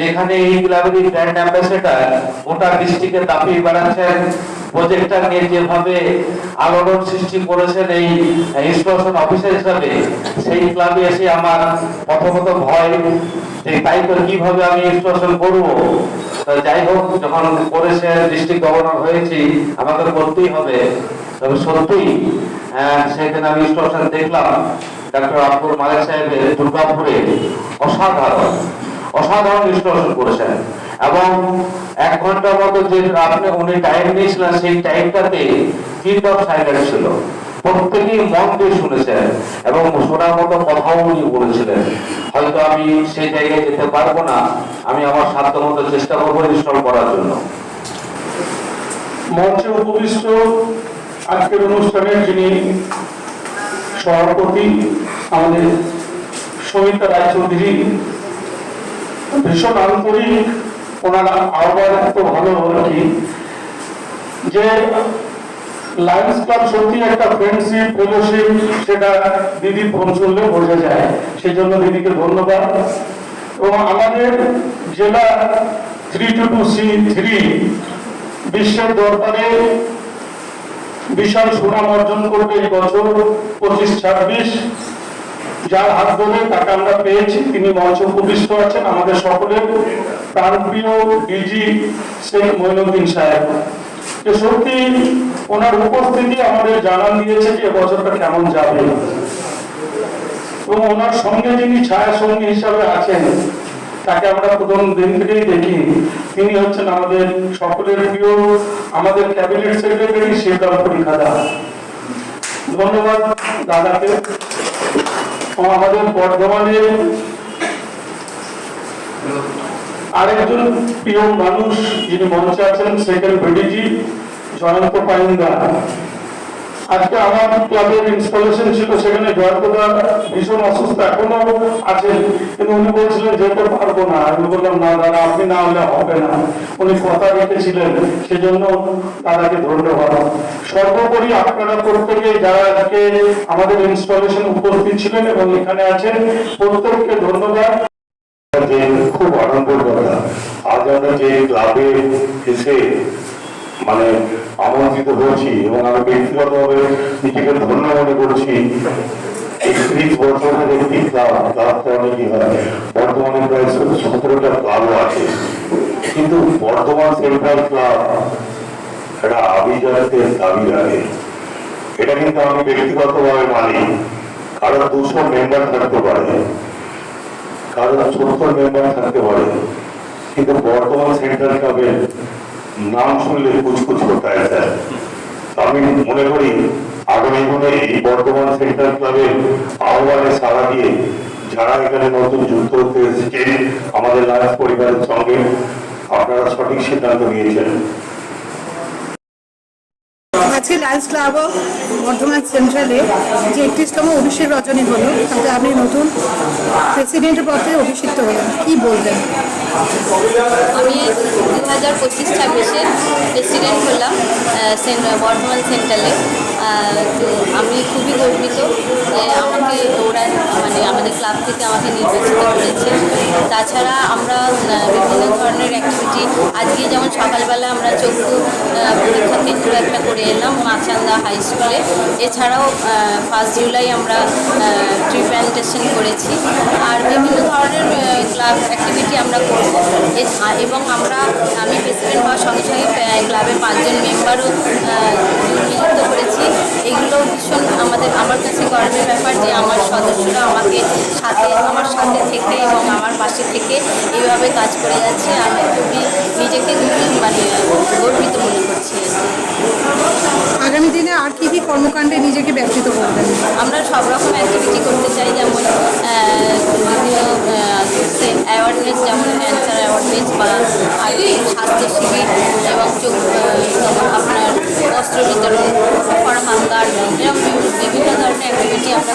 যেখানে brand ambassador গোটা ডিস্ট্রিক্টে দাপিয়ে বেড়াচ্ছেন প্রজেক্টটা নিয়ে যেভাবে আলোড়ন সৃষ্টি করেছেন এই ইনস্টলেশন অফিসার হিসাবে, সেই ক্লাবে এসে আমার প্রথমত ভয় যে তাই তো আমি ইনস্টলেশন করব? যাই হোক, যখন করেছেন ডিস্ট্রিক্ট গভর্নর হয়েছি, আমাকে করতেই হবে। তবে সত্যি সেখানে আমি ইনস্টলেশন দেখলাম। ডক্টর আব্দুল মালিক সাহেবের দুর্গাপুরে অসাধারণ। অসাধারণ ইনস্টলেশন করেছেন। এবং এক ঘণ্টার মতো যে আপনি উনি টাইম নিয়েছিলেন, সেই টাইমটাতে তিনটা সাইলেন্ট ছিল। প্রত্যেকেই মন দিয়ে শুনেছেন এবং শোনার মতো কথাও উনি বলেছিলেন। হয়তো আমি সেই জায়গায় যেতে পারব না, আমি আমার সাধ্য মতো চেষ্টা করব ইনস্টল করার জন্য। মঞ্চে উপবিষ্ট আজকের অনুষ্ঠানের যিনি সভাপতি, আমাদের সমিতা রায়চৌধুরী ভীষণ আন্তরিক ওনার আহ্বান এত ভালো আর কি? যে লায়ন্স ক্লাব সত্যি একটা ফ্রেন্ডশিপ ফেলোশিপ সেটা দিদির ফোন শুনলে বোঝা যায়। সেই জন্য দিদিকে ধন্যবাদ। এবং আমাদের জেলা three two two C three বিশ্বের দরবারে বিশাল সুনাম অর্জন করবে এই বছর পঁচিশ ছাব্বিশ। যার হাত ধরে তাকে আমরা পেয়েছি, তিনি মঞ্চে উপবিষ্ট আছেন, আমাদের সকলের প্রাণপ্রিয় ডিজি শেখ মঈনুদ্দিন সাহেব। যে সত্যি, ওনার উপস্থিতি আমাদের জানান দিয়েছে যে এবছরটা কেমন যাবে। এবং ওনার সঙ্গে যিনি ছায়া সঙ্গী হিসাবে আছেন, তাকে আমরা প্রথম দিন থেকেই দেখি। তিনি হচ্ছেন আমাদের সকলের প্রিয়, আমাদের ক্যাবিনেট সেক্রেটারি শিবরাম পরীক্ষাদা ধন্যবাদ দাদাকে। আমাদের বর্ধমানের আরেকজন প্রিয় মানুষ যিনি মঞ্চে আছেন সেকেন্ড ভিডিজি জয়ন্ত পাইন্দা আজকে আমার ক্লাবের ইনস্টলেশন ছিল, সেখানে জয়ন্তদা ভীষণ অসুস্থ, এখনও আছেন। কিন্তু উনি বলছিলেন যেতে পারব না। আমি বললাম, না দাদা, আপনি না হলে হবে না। উনি কথা রেখেছিলেন, সেজন্য দাদাকে ধন্যবাদ। সর্বোপরি আপনারা প্রত্যেকে যারা আজকে আমাদের ইনস্টলেশন উপস্থিত ছিলেন এবং এখানে আছেন, প্রত্যেককে ধন্যবাদ। খুব আনন্দের কথা আজ আমরা যে ক্লাবে এসে মানে আমন্ত্রিত হয়েছি এবং আমি ব্যক্তিগতভাবে নিজেকে ধন্য মনে করছি। একটি দুশো মেম্বার থাকতে পারে। কারণ সত্তর মেম্বার থাকতে পারে। কিন্তু বর্তমান সেন্ট্রাল ক্লাবের নাম শুনলে কুচকুচ হয় স্যার? আমি মনে করি আগামী দিনে এই বর্তমান সেন্ট্রাল ক্লাবের আহ্বানে সাড়া দিয়ে যারা এখানে নতুন যুক্ত হতে এসেছেন আমাদের লায়ন্স পরিবারের সঙ্গে, আপনারা সঠিক সিদ্ধান্ত নিয়েছেন। আজকে লায়ন্স ক্লাব অফ বর্ধমান সেন্ট্রালে যে একত্রিশতম অভিষেক রজনী হলো, তাতে আপনি নতুন প্রেসিডেন্টের পদে অভিষিক্ত হলেন। কি বলবেন? আমি দু হাজার পঁচিশ ছাব্বিশে প্রেসিডেন্ট হলাম বর্ধমান সেন্ট্রালে। তো আমি খুবই গর্বিত আমাকে ওরা মানে আমাদের ক্লাব থেকে আমাকে নির্বাচিত করেছে। তাছাড়া আমরা বিভিন্ন ধরনের অ্যাক্টিভিটি আজকে যেমন সকালবেলা আমরা চক্ষু পরীক্ষা কেন্দ্র একটা করে এলাম মাচান্দা হাই স্কুলে এছাড়াও ফার্স্ট জুলাই আমরা ট্রি করেছি। আর বিভিন্ন ধরনের ক্লাব অ্যাক্টিভিটি আমরা করব। এবং আমরা, আমি প্রেসিডেন্ট হওয়ার সঙ্গে সঙ্গে ক্লাবে পাঁচজন মেম্বারও নিযুক্ত করেছি। এগুলো ভীষণ আমাদের, আমার কাছে গর্বের ব্যাপার যে আমার সদস্যরা আমাকে সাথে, আমার সাথে থেকে এবং আমার পাশে থেকে এইভাবে কাজ করে যাচ্ছে। আমি খুবই নিজেকে মানে গর্বিত মনে করছি। আগামী আর কি কি কর্মকাণ্ডে নিজেকে ব্যক্তিত করবেন আমরা সব রকম অ্যাক্টিভিটি করতে চাই, যেমন বিভিন্ন অ্যাওয়ারনেস যেমন ক্যান্সার অ্যাওয়ারনেস বা স্বাস্থ্য শিবির এবং আপনার অস্ত্র বিতরণ ফর হাঙ্গার এরকম বিভিন্ন ধরনের অ্যাক্টিভিটি আমরা